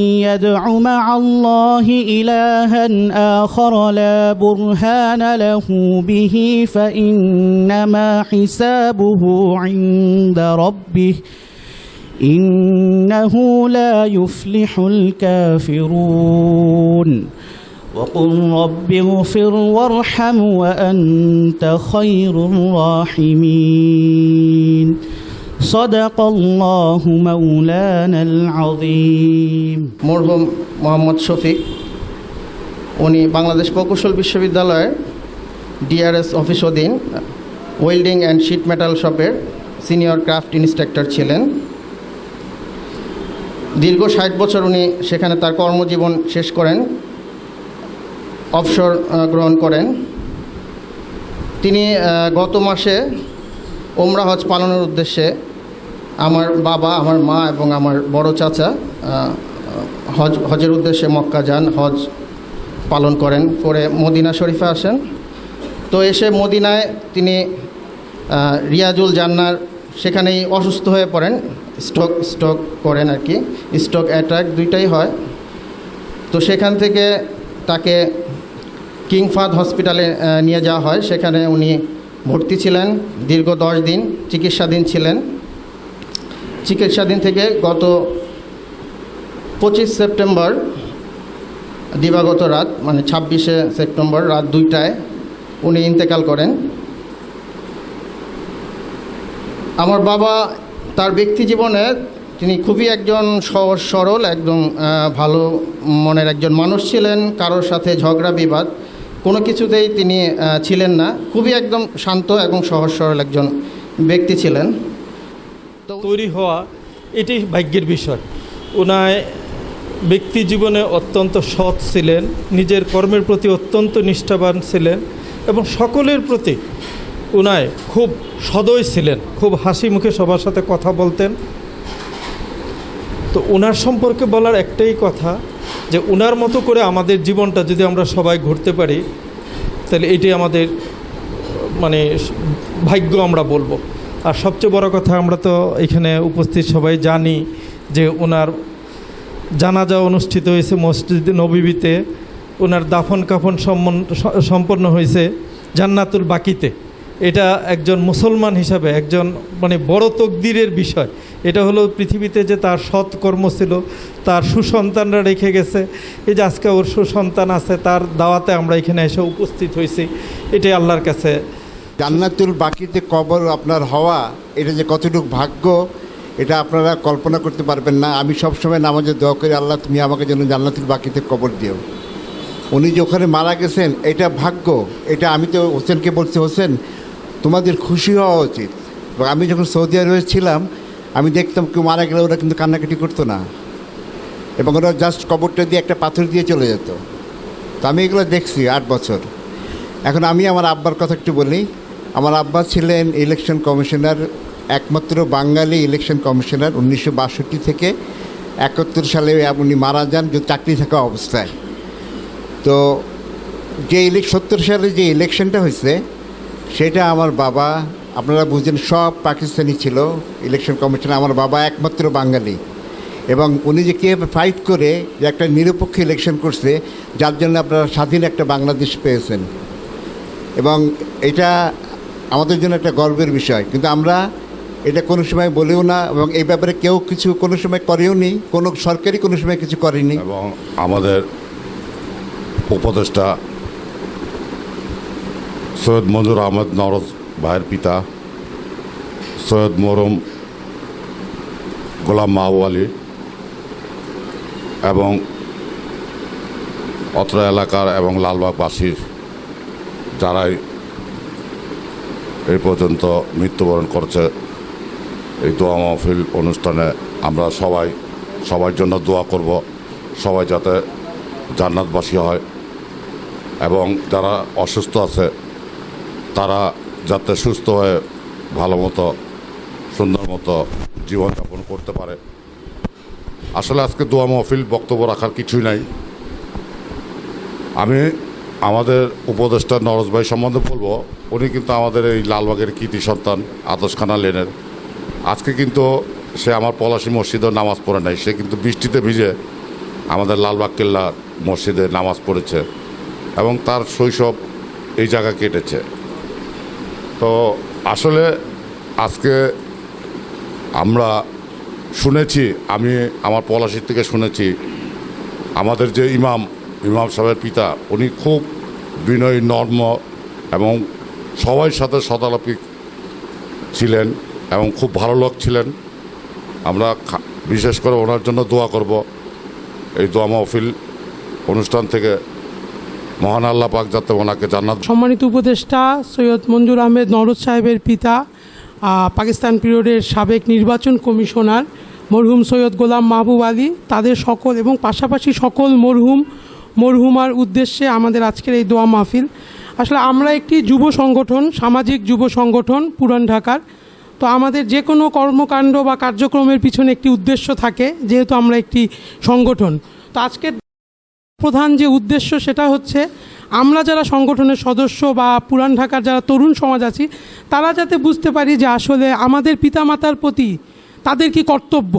يدع مع الله إلها آخر لا برهان له به فإنما حسابه عند ربه إنه لا يفلح الكافرون. وقل رب اغفر وارحم وأنت خير الراحمين. صدق الله مولانا العظيم মরহুম মোহাম্মদ শফিক উনি বাংলাদেশ প্রকৌশল বিশ্ববিদ্যালয়ের ডিআরএস অফিস অধীন ওয়েল্ডিং অ্যান্ড শিট মেটাল শপের সিনিয়র ক্রাফট ইন্সট্রাক্টর ছিলেন দীর্ঘ ষাট বছর উনি সেখানে তার কর্মজীবন শেষ করেন অবসর আহ, গ্রহণ করেন তিনি আহ, গত মাসে ওমরা হজ পালনের উদ্দেশ্যে আমার বাবা, আমার মা এবং আমার বড় চাচা হজ, হজের উদ্দেশ্যে মক্কা যান, হজ পালন করেন। পরে মদিনা শরীফে আসেন। তো এসে মদিনায় তিনি রিয়াজুল জান্নার সেখানেই অসুস্থ হয়ে পড়েন। স্ট্রোক স্ট্রোক করেন আর কি। স্ট্রোক, অ্যাটাক দুইটাই হয়। তো সেখান থেকে তাকে কিংফাদ হসপিটালে নিয়ে যাওয়া হয়। সেখানে উনি ভর্তি ছিলেন। দীর্ঘ দশ দিন চিকিৎসাধীন ছিলেন। চিকিৎসাধীন থেকে গত পঁচিশ সেপ্টেম্বর, দিবাগত রাত মানে ছাব্বিশে সেপ্টেম্বর রাত দুইটায় উনি ইন্তেকাল করেন। আমার বাবা তার ব্যক্তি জীবনে তিনি খুবই একজন সহজ সরল, একদম ভালো মনের একজন মানুষ ছিলেন, কারোর সাথে ঝগড়া, বিবাদ, কোনো কিছুতেই তিনি ছিলেন না। খুবই একদম শান্ত এবং সহজ সরল একজন ব্যক্তি ছিলেন। তৈরি হওয়া এটি ভাগ্যের বিষয়। ওনায় ব্যক্তি জীবনে অত্যন্ত সৎ ছিলেন, নিজের কর্মের প্রতি অত্যন্ত নিষ্ঠাবান ছিলেন এবং সকলের প্রতি ওনায় খুব সদয় ছিলেন, খুব হাসি মুখে সবার সাথে কথা বলতেন। তো ওনার সম্পর্কে বলার একটাই কথা যে ওনার মতো করে আমাদের জীবনটা যদি আমরা সবাই ঘুরতে পারি, তাহলে এটি আমাদের মানে ভাগ্য আমরা বলব। আর সবচেয়ে বড় কথা, আমরা তো এখানে উপস্থিত সবাই জানি যে ওনার জানাজা অনুষ্ঠিত হয়েছে মসজিদ নবীবিতে। ওনার দাফন কাফন সম্পন্ন হয়েছে জান্নাতুল বাকিতে। এটা একজন মুসলমান হিসাবে, একজন মানে বড় তকদিরের বিষয়। এটা হলো পৃথিবীতে যে তার সৎ কর্ম ছিল, তার সুসন্তানরা রেখে গেছে। এই যে আজকে ওর সুসন্তান আছে, তার দাওয়াতে আমরা এখানে এসে উপস্থিত হয়েছি। এটাই আল্লাহর কাছে জান্নাতুল বাকিতে কবর আপনার হওয়া, এটা যে কতটুকু ভাগ্য, এটা আপনারা কল্পনা করতে পারবেন না। আমি সবসময় নামাজে দোয়া করি, আল্লাহ তুমি আমাকে যেন জান্নাতুল বাকিতে কবর দিও। উনি যে ওখানে মারা গেছেন, এটা ভাগ্য। এটা আমি তো হোসেনকে বলছি, হোসেন, তোমাদের খুশি হওয়া উচিত। আমি যখন সৌদি আরবে ছিলাম, আমি দেখতাম কেউ মারা গেলে ওরা কিন্তু কান্নাকাটি করতো না। এবং ওরা জাস্ট কবরটা দিয়ে একটা পাথর দিয়ে চলে যেত। তো আমি এগুলো দেখছি আট বছর। এখন আমি আমার আব্বার কথা একটু বলি। আমার আব্বা ছিলেন ইলেকশন কমিশনার একমাত্র বাঙালি ইলেকশন কমিশনার উনিশশো বাষট্টি থেকে একাত্তর সালে উনি মারা যান, যে চাকরি থাকা অবস্থায়। তো যে ইলেক সত্তর সালে যে ইলেকশনটা হয়েছে, সেটা আমার বাবা, আপনারা বুঝছেন সব পাকিস্তানি ছিল ইলেকশন কমিশন আমার বাবা একমাত্র বাঙালি। এবং উনি যে কীভাবে ফাইট করে, যে একটা নিরপেক্ষ ইলেকশন করছে, যার জন্য আপনারা স্বাধীন একটা বাংলাদেশ পেয়েছেন। এবং এটা আমাদের জন্য একটা গর্বের বিষয়। কিন্তু আমরা এটা কোনো সময় বলেও না এবং এই ব্যাপারে কেউ কিছু কোনো সময় করেও নি, কোনো সরকারি কোনো সময় কিছু করেনি। এবং আমাদের উপদেষ্টা সৈয়দ মঞ্জুর আহমদ নরজ ভাইয়ের পিতা, সৈয়দ মরম গোলাম মাহবু আলী এবং অত্র এলাকার এবং লালবাগবাসীর যারাই এই পর্যন্ত মৃত্যুবরণ করছে এই দোয়া মাহফিল অনুষ্ঠানে আমরা সবাই, সবার জন্য দোয়া করব, সবাই যাতে জান্নাতবাসী হয় এবং যারা অসুস্থ আছে, তারা যাতে সুস্থ হয়ে ভালো মতো, সুন্দর মতো জীবনযাপন করতে পারে। আসলে আজকে দোয়া মহফিল বক্তব্য রাখার কিছুই নাই। আমি আমাদের উপদেষ্টা নরজ ভাই সম্বন্ধে বলব, উনি কিন্তু আমাদের এই লালবাগের কৃতি সন্তান, আদর্শখানা লেনের। আজকে কিন্তু সে আমার পলাশী মসজিদও নামাজ পড়ে নাই, সে কিন্তু বৃষ্টিতে ভিজে আমাদের লালবাগ কেল্লা মসজিদে নামাজ পড়েছে এবং তার শৈশব এই জায়গা কেটেছে। তো আসলে আজকে আমরা শুনেছি, আমি আমার পলাশির থেকে শুনেছি, আমাদের যে ইমাম ইমাম সাহেবের পিতা, উনি খুব বিনয়ী, নর্ম এবং সবার সাথে সদালাপিক ছিলেন এবং খুব ভালো লোক ছিলেন। আমরা বিশেষ করে ওনার জন্য দোয়া করব। এই দোয়া মাহফিল অনুষ্ঠান থেকে মহান আল্লাহ পাক যাতে ওনাকে জান্নাত সম্মানিত উপদেষ্টা সৈয়দ মঞ্জুর আহমেদ নরদ সাহেবের পিতা পাকিস্তান পিরিয়ডের সাবেক নির্বাচন কমিশনার মরহুম সৈয়দ গোলাম মাহবুব আলী, তাদের সকল এবং পাশাপাশি সকল মরহুম মরহুমার উদ্দেশ্যে আমাদের আজকের এই দোয়া মাহফিল। আসলে আমরা একটি যুব সংগঠন, সামাজিক যুব সংগঠন, পুরান ঢাকার। তো আমাদের যে কোনো কর্মকাণ্ড বা কার্যক্রমের পিছনে একটি উদ্দেশ্য থাকে, যেহেতু আমরা একটি সংগঠন। তো আজকের প্রধান যে উদ্দেশ্য সেটা হচ্ছে, আমরা যারা সংগঠনের সদস্য বা পুরান ঢাকার যারা তরুণ সমাজ আছি, তারা যাতে বুঝতে পারি যে আসলে আমাদের পিতামাতার প্রতি তাদের কি কর্তব্য।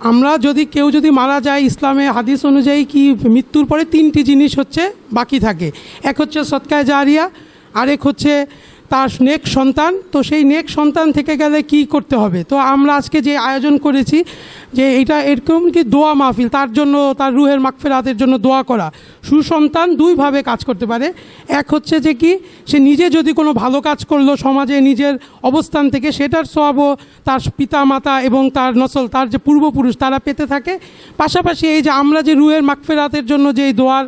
আমরা যদি কেউ যদি মারা যায় ইসলামে, হাদিস অনুযায়ী কি মৃত্যুর পরে তিনটি জিনিস হচ্ছে বাকি থাকে। এক হচ্ছে সৎকায় জারিয়া, আরেক হচ্ছে তার নেক সন্তান, তো সেই নেক সন্তান থেকে গেলে কি করতে হবে? তো আমরা আজকে যে আয়োজন করেছি, যে এটা এরকম কি দোয়া মাহফিল, তার জন্য, তার রুহের মাগফেরাতের জন্য দোয়া করা। সুসন্তান দুইভাবে কাজ করতে পারে। এক হচ্ছে যে কি, সে নিজে যদি কোনো ভালো কাজ করল, সমাজে নিজের অবস্থান থেকে সেটার সবও তার পিতা মাতা এবং তার নসল, তার যে পূর্বপুরুষ, তারা পেতে থাকে। পাশাপাশি এই যে আমরা যে রুহের মাগফেরাতের জন্য যে দোয়ার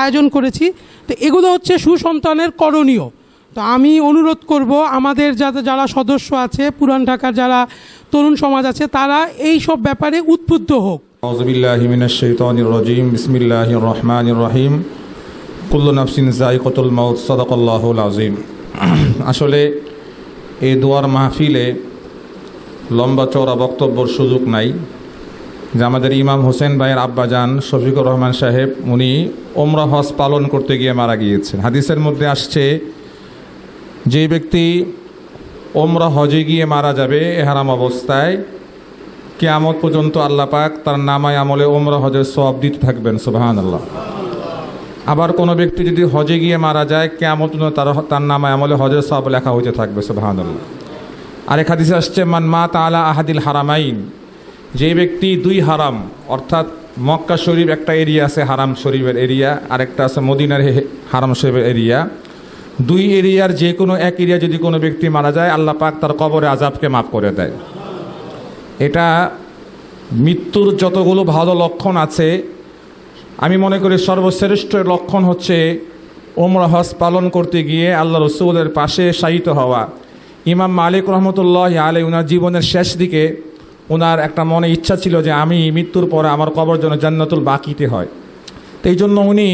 আয়োজন করেছি, তো এগুলো হচ্ছে সুসন্তানের করণীয়। তো আমি অনুরোধ করব, আমাদের যাতে যারা সদস্য আছে, পুরান ঢাকার যারা তরুণ সমাজ আছে, তারা এই সব ব্যাপারে উদ্বুদ্ধ হোক। রজিম রহমান রহিম। আজিম আসলে এই দোয়ার মাহফিলে লম্বা চড়া বক্তব্যর সুযোগ নাই। যে আমাদের ইমাম হোসেন ভাইয়ের আব্বাজান শফিকুর রহমান সাহেব, উনি ওমরা হজ পালন করতে গিয়ে মারা গিয়েছেন। হাদিসের মধ্যে আসছে যে ব্যক্তি ওমরা হজে গিয়ে মারা যাবে এহারাম অবস্থায়, কেয়ামত পর্যন্ত আল্লাহ পাক তার নামায় আমলে ওমরা হজের সব দিতে থাকবেন সুবাহান আল্লাহ আবার কোনো ব্যক্তি যদি হজে গিয়ে মারা যায়, কেয়ামত তার তার নামায় আমলে হজের সব লেখা হইতে থাকবে সুবাহান আল্লাহ আরেক হাদিসে আসছে, মান মা তালা আহাদিল হারামাইন যে ব্যক্তি দুই হারাম, অর্থাৎ মক্কা শরীফ একটা এরিয়া আছে, হারাম শরীফের এরিয়া, আরেকটা আছে মদিনার হারাম শরীফের এরিয়া। দুই এরিয়ার যে কোনো এক এরিয়া যদি কোনো ব্যক্তি মারা যায়, আল্লাহ পাক তার কবরে আজাবকে মাফ করে দেয়। এটা মৃত্যুর যতগুলো ভালো লক্ষণ আছে, আমি মনে করি সর্বশ্রেষ্ঠ লক্ষণ হচ্ছে ওমরা হজ পালন করতে গিয়ে আল্লাহ রসুলের পাশে শায়িত হওয়া। ইমাম মালিক রহমতুল্লাহ আলী ওনার জীবনের শেষ দিকে ওনার একটা মনে ইচ্ছা ছিল যে আমি মৃত্যুর পরে আমার কবর যেন জান্নাতুল বাকিতে হয়। তো এই জন্য উনি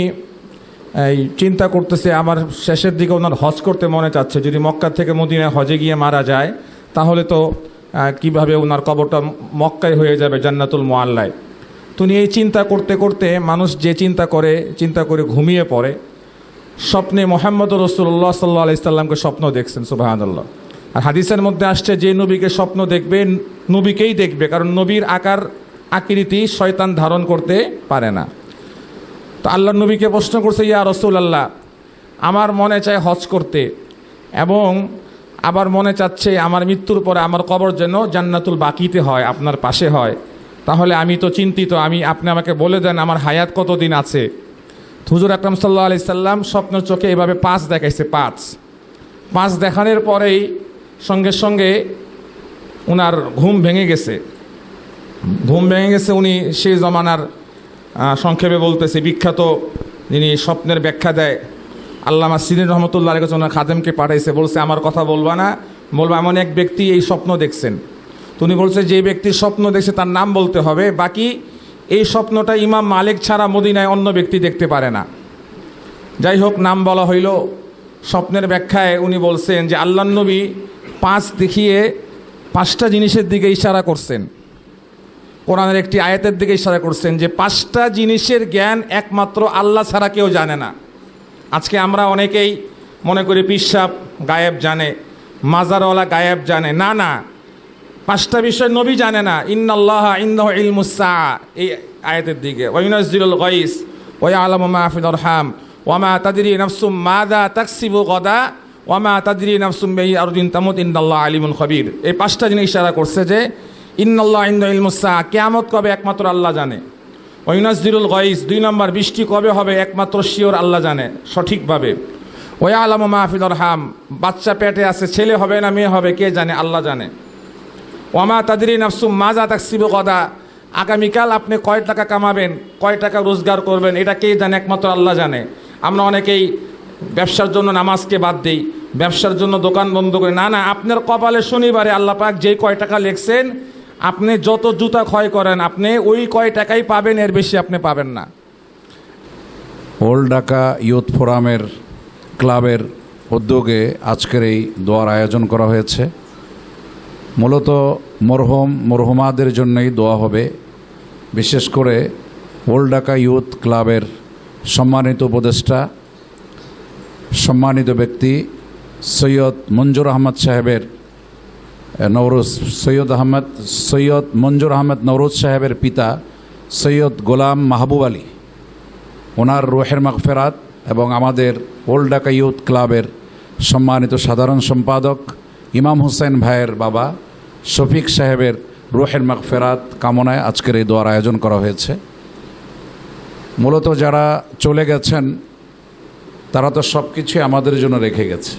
এই চিন্তা করতেছে, আমার শেষের দিকে ওনার হজ করতে মনে চাচ্ছে। যদি মক্কা থেকে মদিনায় হজে গিয়ে মারা যায়, তাহলে তো কীভাবে ওনার কবরটা মক্কায় হয়ে যাবে জান্নাতুল মোয়াল্লায় তুমি এই চিন্তা করতে করতে মানুষ যে চিন্তা করে চিন্তা করে ঘুমিয়ে পড়ে। স্বপ্নে মোহাম্মদ রসুল্লাহ সাল্লাহ আলাইসাল্লামকে স্বপ্ন দেখছেন সুবাহান্লাহ আর হাদিসের মধ্যে আসছে, যে নবীকে স্বপ্ন দেখবে, নবীকেই দেখবে, কারণ নবীর আকার, আকৃতি শয়তান ধারণ করতে পারে না। তো আল্লাহ নবীকে প্রশ্ন করছে, ইয়া রসুল আল্লাহ আমার মনে চায় হজ করতে এবং আবার মনে চাচ্ছে আমার মৃত্যুর পরে আমার কবর যেন জান্নাতুল বাকিতে হয়, আপনার পাশে হয়। তাহলে আমি তো চিন্তিত, আমি, আপনি আমাকে বলে দেন আমার হায়াত কতদিন আছে? হুজুর আকরাম সাল্লাহ আলি সাল্লাম স্বপ্ন চোখে এভাবে পাঁচ দেখাইছে, পাঁচ। পাঁচ দেখানোর পরেই সঙ্গে সঙ্গে ওনার ঘুম ভেঙে গেছে। ঘুম ভেঙে গেছে উনি সেই জমানার সংক্ষেপে বলতেছে, বিখ্যাত যিনি স্বপ্নের ব্যাখ্যা দেয়, আল্লামা সিরিন রহমতুল্লাহ আলী ওনার খাদেমকে পাঠাইছে, বলছে, আমার কথা বলবা না, বলব, এমন এক ব্যক্তি এই স্বপ্ন দেখছেন। তো উনি বলছে, যে ব্যক্তির স্বপ্ন দেখছে, তার নাম বলতে হবে, বাকি এই স্বপ্নটা ইমাম মালিক ছাড়া মদিনায় অন্য ব্যক্তি দেখতে পারে না। যাই হোক, নাম বলা হইল। স্বপ্নের ব্যাখ্যায় উনি বলছেন যে আল্লাহ নবী পাঁচ দেখিয়ে পাঁচটা জিনিসের দিকে ইশারা করছেন। কোরআনের একটি আয়াতের দিকে ইশারা করছেন যে, পাঁচটা জিনিসের জ্ঞান একমাত্র আল্লাহ ছাড়া কেউ জানে না। আজকে আমরা অনেকেই মনে করি পিসাব গায়েব জানে, মাজারওয়ালা গায়েব জানে। না না, পাঁচটা বিষয় নবী জানে না। ইন্নাল্লাহ ইন্দাহ ইলমুসা এই আয়াতের দিকে। ওয়াইনাজিরুল গাইস, ওয়া আলম মাহফিল রহাম ওয়ামা তাদিরি নফসুম মাদা তাকসিবু গদা ওয়ামা তাদিরি নফসুম বেই আরদিন তামুদ ইন্দাল্লাহ আলিমুল খবির। এই পাঁচটা জিনিস ইশারা করছে যে ইলমুসা কেয়ামত কবে একমাত্র আল্লাহ জানে? ওইনাজদিরুল গয়েস দুই নম্বর, বৃষ্টি কবে হবে একমাত্র শিওর আল্লাহ জানে, সঠিকভাবে। ওয়া আলম মাহফিল হাম বাচ্চা পেটে আছে, ছেলে হবে না মেয়ে হবে, কে জানে? আল্লাহ জানে। ওয়ামা তাদিরি নাফসুম মাজা তাকসিব কদা আগামীকাল আপনি কয় টাকা কামাবেন, কয় টাকা রোজগার করবেন, এটা কে জানে? একমাত্র আল্লাহ জানে। আমরা অনেকেই ব্যবসার জন্য নামাজকে বাদ দিই, ব্যবসার জন্য দোকান বন্ধ করি। না না, আপনার কপালে শনিবারে আল্লাহ পাক যেই কয় টাকা লেখছেন আপনি যত জুতা ক্ষয় করেন, আপনি ওই কয় টাকাই পাবেন, এর বেশি আপনি পাবেন না। ওল্ড ঢাকা ইউথ ফোরামের ক্লাবের উদ্যোগে আজকের এই দোয়ার আয়োজন করা হয়েছে। মূলত মরহুম, মরহুমাদের জন্যই দোয়া হবে। বিশেষ করে ওল্ড ঢাকা ইউথ ক্লাবের সম্মানিত উপদেষ্টা, সম্মানিত ব্যক্তি সৈয়দ মঞ্জুর আহমদ সাহেবের নওরোজ সৈয়দ আহমদ, সৈয়দ মঞ্জুর আহমদ নওরোজ সাহেবের পিতা, সৈয়দ গোলাম মাহবুব আলী। ওনার রোহের মাগফেরাত এবং আমাদের ওল্ড ঢাকা ইউথ ক্লাবের সম্মানিত সাধারণ সম্পাদক ইমাম হোসেন ভাইয়ের বাবা শফিক সাহেবের রোহের মাগফেরাত কামনায় আজকের এই দোয়ার আয়োজন করা হয়েছে। মূলত যারা চলে গেছেন, তারা তো সব কিছুই আমাদের জন্য রেখে গেছে।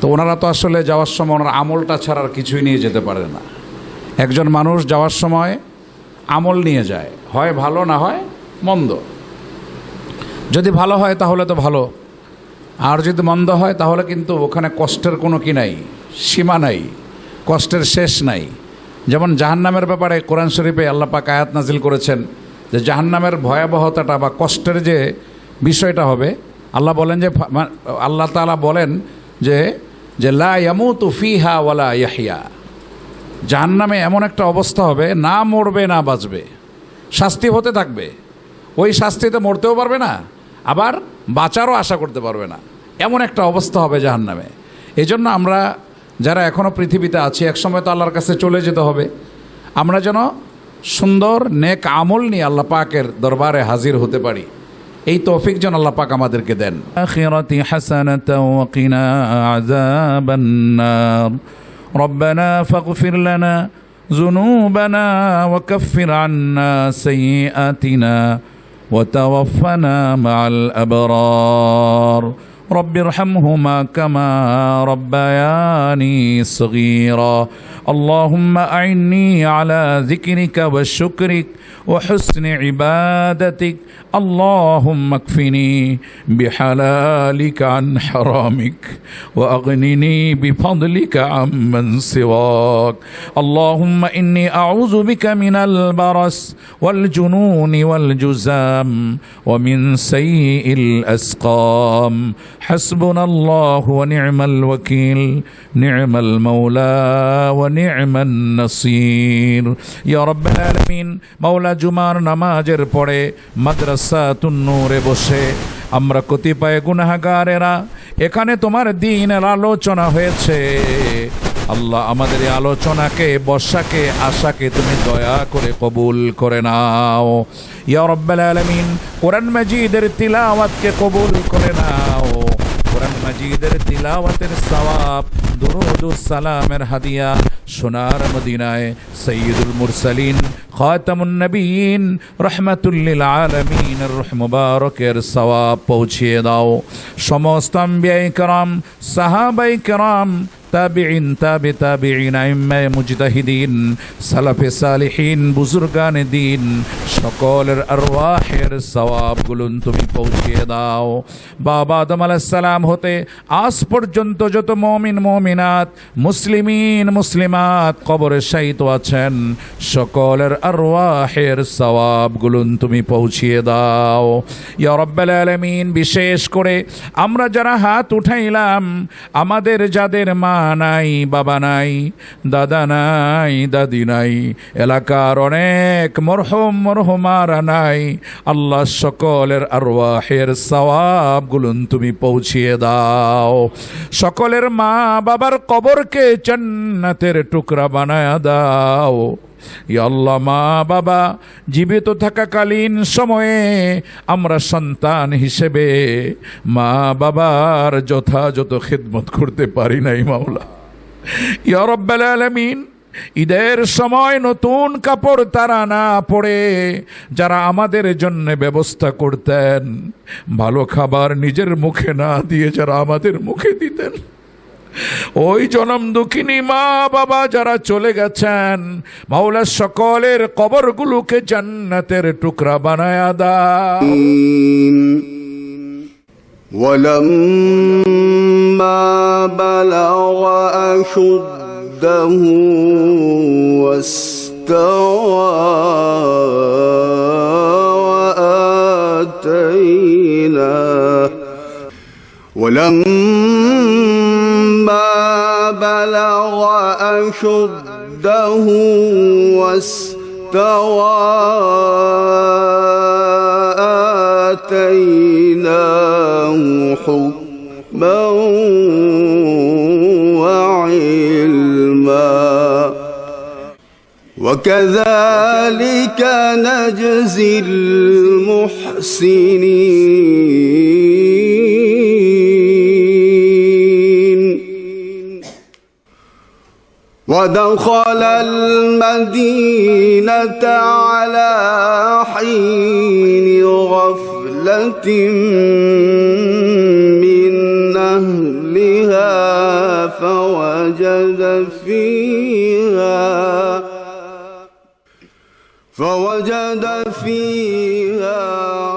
তো ওনারা তো আসলে যাওয়ার সময় ওনার আমলটা ছাড়া আর কিছুই নিয়ে যেতে পারে না। একজন মানুষ যাওয়ার সময় আমল নিয়ে যায়, হয় ভালো না হয় মন্দ। যদি ভালো হয় তাহলে তো ভালো, আর যদি মন্দ হয় তাহলে কিন্তু ওখানে কষ্টের কোনো কি নাই, সীমা নাই, কষ্টের শেষ নাই। যেমন জাহান্নামের ব্যাপারে কোরআন শরীফে আল্লাহ পাক আয়াত নাজিল করেছেন যে জাহান্নামের ভয়াবহতাটা বা কষ্টের যে বিষয়টা হবে, আল্লাহ বলেন যে আল্লাহ তাআলা বলেন যে যে লা ইয়ামুতু ফিহা ওয়ালা ইয়াহিয়া জাহান্নামে এমন একটা অবস্থা হবে, না মরবে, না বাঁচবে। শাস্তি হতে থাকবে। ওই শাস্তিতে মরতেও পারবে না, আবার বাঁচারও আশা করতে পারবে না। এমন একটা অবস্থা হবে জাহান্নামে। এই জন্য আমরা যারা এখনও পৃথিবীতে আছি, একসময় তো আল্লাহর কাছে চলে যেতে হবে। আমরা যেন সুন্দর, নেক আমল নিয়ে আল্লাহ পাকের দরবারে হাজির হতে পারি। এই তৌফিক যেন আল্লাহ পাক আমাদেরকে দেন আখিরাতি হাসানাতাও ওয়া কিনা আযাবান নার ربنا فاغفر لنا ذنوبنا وكفر عنا سيئاتنا وتوفنا مع الأبرار رب ارحمهما كما ربياني صغيرا اللهم أعني على ذكرك وشكرك وحسن عبادتك. اللهم اكفني بحلالك عن حرامك وأغنني بفضلك عمن سواك. اللهم إني أعوذ بك من البرص والجنون والجزام ومن سيء الأسقام. حسبنا الله ونعم الوكيل. نعم المولى ونعم নিমান নাসির। ইয়া জুমার নামাজের পরে মাদ্রাসা তুন্নুরে বসে। আমরা কতিপয় গুনাহগারেরা, এখানে তোমার দিনের আলোচনা হয়েছে। আল্লাহ আমাদের এই আলোচনাকে, বর্ষাকে, আশাকে তুমি দয়া করে কবুল করে নাও। ইয়া রব্বাল কোরআন মাজিদের তিলাওয়াতকে কবুল করে নাও। কোরআন মাজিদের তিলাওয়াতের সওয়াব, দুরুদ সালামের হাদিয়া। সোনার মদিনায় সৈয়দুল মুরসালিন খাতামুন্নবীন রহমাতুল্লিল আলমিন মুবারকের সওয়াব পৌঁছিয়ে দাও। সমস্ত আম্বিয়াই করাম সাহাবাই করাম তাবিঈন, তাবি, তাবিঈন, আইম্মায়ে মুজতাহিদিন, সালাফে সালিহিন, বুজুর্গান দিন, সকলের আরওয়াহের সওয়াবগুলো তুমি পৌঁছিয়ে দাও। বাবা আদম সালাম হতে আজ পর্যন্ত যত মমিন, মমিনাত, মুসলিমিন, মুসলিমাত কবরে শায়িত আছেন, সকলের আরওয়াহের সওয়াবগুলো তুমি পৌঁছিয়ে দাও। ইয়া রব্বাল আলামিন, বিশেষ করে আমরা যারা হাত উঠাইলাম, আমাদের যাদের মা নাই, বাবা নাই, দাদা নাই, দাদি নাই। এলাকার অনেক মরহম, মরহমারা নাই। আল্লাহ সকলের আরওয়াহের সওয়াবগুলো তুমি পৌঁছিয়ে দাও। সকলের মা বাবার কবরকে জান্নাতের টুকরা বানায় দাও। আল্লাহ, মা, বাবা, জীবিত থাকাকালীন সময়ে আমরা সন্তান হিসেবে মা, বাবার যথাযথ খেদমত করতে পারি নাই, মাওলা। ইয়া রব্বাল আলামিন, ঈদের সময় নতুন কাপড় তারা না পড়ে যারা আমাদের জন্য ব্যবস্থা করতেন, ভালো খাবার নিজের মুখে না দিয়ে যারা আমাদের মুখে দিতেন। ওই জনম দুঃখিনী মা বাবা যারা চলে গেছেন মাওলা সকলের কবরগুলোকে জান্নাতের টুকরা বানায় দা ولما بلغ أشده واستوى وآتيناه ولما بلغ أشده واستوى آتيناه حكما وعلما. وكذلك نجزي المحسنين. ودخل المدينة على حين غفلة من أهلها فوجد فيها فوجد فيها